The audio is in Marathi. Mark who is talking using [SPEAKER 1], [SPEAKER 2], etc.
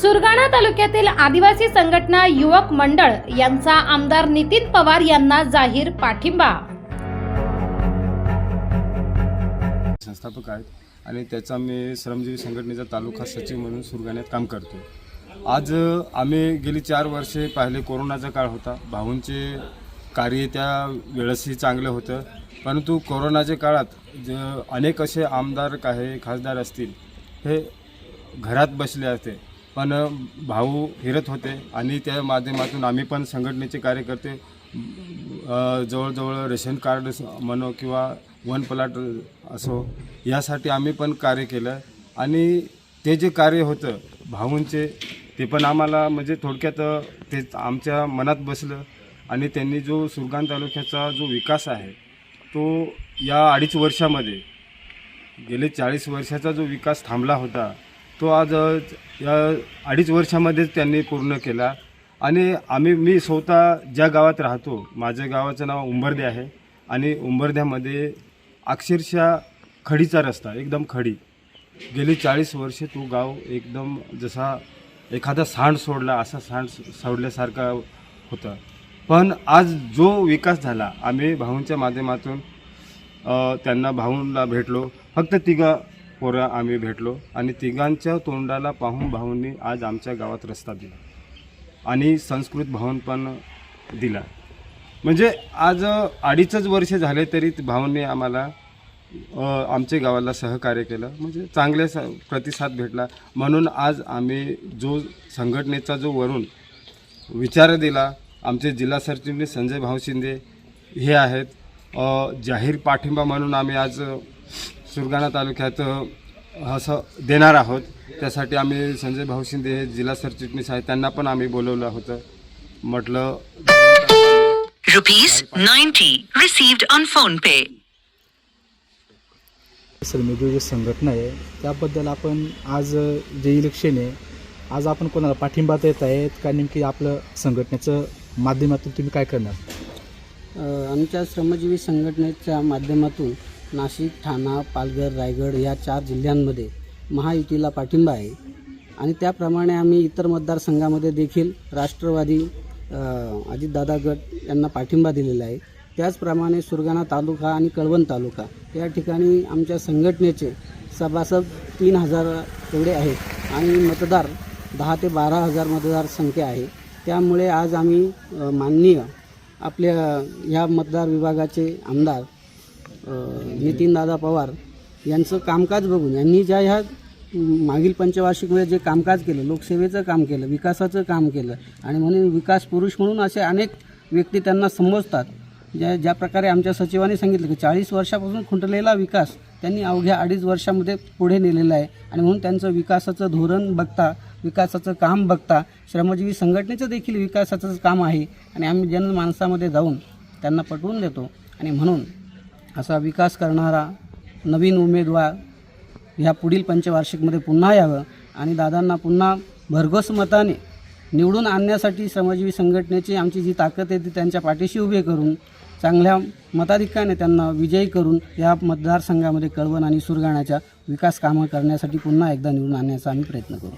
[SPEAKER 1] सुरगाणा तालुक्यातील आदिवासी संघटना युवक मंडळ यांचा आमदार नितीन पवार यांना जाहीर पाठिंबा.
[SPEAKER 2] संस्थापक आहेत आणि त्याचा मी श्रमजीवी संघटनेचा तालुका सचिव म्हणून सुरगाण्यात काम करतो आज आम्ही गेली चार वर्षे पाहिले कोरोनाचा काळ होता. भाऊंचे कार्य त्या वेळेसही चांगलं होतं. परंतु कोरोनाच्या काळात जे अनेक असे आमदार काही खासदार असतील हे घरात बसले असते पण भाऊ फिरत होते आणि त्या माध्यमातून आम्ही पण संघटनेचे कार्यकर्ते जवळजवळ रेशन कार्ड म्हणो किंवा वन प्लॉट असो यासाठी आम्ही पण कार्य केलं. आणि ते जे कार्य होतं भाऊंचे ते पण आम्हाला म्हणजे थोडक्यात ते आमच्या मनात बसलं आणि त्यांनी जो सुरगाण तालुक्याचा जो विकास आहे तो या अडीच वर्षामध्ये गेले चाळीस वर्षाचा जो विकास थांबला होता तो आज या अडीच वर्षामध्येच त्यांनी पूर्ण केला. आणि आम्ही मी स्वतः ज्या गावात राहतो माझ्या गावाचं नाव उंबरदे आहे. आणि उंबरद्यामध्ये अक्षरशः खडीचा रस्ता एकदम खडी. गेली चाळीस वर्षे तो गाव एकदम जसा एखादा सांड सोडला असा सांड सोडल्यासारखा होता. पण आज जो विकास झाला आम्ही भाऊंच्या माध्यमातून त्यांना भाऊंना भेटलो. फक्त तिघं पोरं आम्ही भेटलो आणि तिघांच्या तोंडाला पाहून भाऊंनी आज आमच्या गावात रस्ता दिला आणि संस्कृत भवन पण दिला. म्हणजे आज अडीचच वर्ष झाले तरी भाऊंनी आम्हाला आमच्या गावाला सहकार्य केलं. म्हणजे चांगले स प्रतिसाद भेटला. म्हणून आज आम्ही जो संघटनेचा जो वरून विचार दिला आमचे जिल्हा सरचिटणीस संजय भाऊ शिंदे हे आहेत. जाहीर पाठिंबा म्हणून आम्ही आज सुरगाणा तालुक्यात असं देणार आहोत. त्यासाठी आम्ही संजय भाऊ शिंदे हे जिल्हा सरचिटणीस आहेत. त्यांना पण आम्ही बोलवलं होतं. म्हटलं
[SPEAKER 3] Rupees 90 received on phone pay.
[SPEAKER 4] श्रमिक जी संघटना आहे त्याबद्दल आपण आज जे इलेक्शन आहे आज आपण कोणाला पाठिंबा देत आहेत का? नेमकी आपलं संघटनेचं माध्यमातून तुम्ही काय करणार?
[SPEAKER 5] आमच्या श्रमजीवी संघटनेच्या माध्यमातून नाशिक ठाणा पालघर रायगड या चार जिल्ह्यांमध्ये महायुतीला पाठिंबा आहे. आणि त्याप्रमाणे आम्ही इतर मतदारसंघामध्ये देखील राष्ट्रवादी अजितदादा गट यांना पाठिंबा दिलेला आहे. त्याचप्रमाणे सुरगाणा तालुका आणि कळवण तालुका या ठिकाणी आमच्या संघटनेचे सभासद तीन हजार एवढे आहेत आणि मतदार दहा ते बारा हजार मतदारसंख्या आहे. त्यामुळे आज आम्ही माननीय आपल्या ह्या मतदार विभागाचे आमदार नितीनदादा पवार यांचं कामकाज बघून यांनी ज्या ह्या मागील पंचवार्षिक वेळेस जे कामकाज केलं लोकसेवेचं काम केलं विकासाचं काम केलं आणि म्हणून विकास पुरुष म्हणून असे अनेक व्यक्ती त्यांना समजतात ज्या ज्या प्रकारे आमच्या सचिवांनी सांगितलं की चाळीस वर्षापासून खुंटलेला विकास त्यांनी अवघ्या अडीच वर्षामध्ये पुढे नेलेला आहे. आणि म्हणून त्यांचं विकासाचं धोरण बघता विकासाचं काम बघता श्रमजीवी संघटनेचं देखील विकासाचं काम आहे. आणि आम्ही जनमानसामध्ये जाऊन त्यांना पटवून देतो. आणि म्हणून असा विकास करणारा नवीन उमेदवार ह्या पुढील पंचवार्षिकमध्ये पुन्हा यावं आणि दादांना पुन्हा भरघोस मताने निवडून आणण्यासाठी श्रमजीवी संघटनेची आमची जी ताकद आहे ती त्यांच्या पाठीशी उभे करून चांगल्या मताधिक्याने त्यांना विजयी करून या मतदारसंघामध्ये कळवण आणि सुरगाण्याच्या विकास कामं करण्यासाठी पुन्हा एकदा निवडून आणण्याचा आम्ही प्रयत्न करू.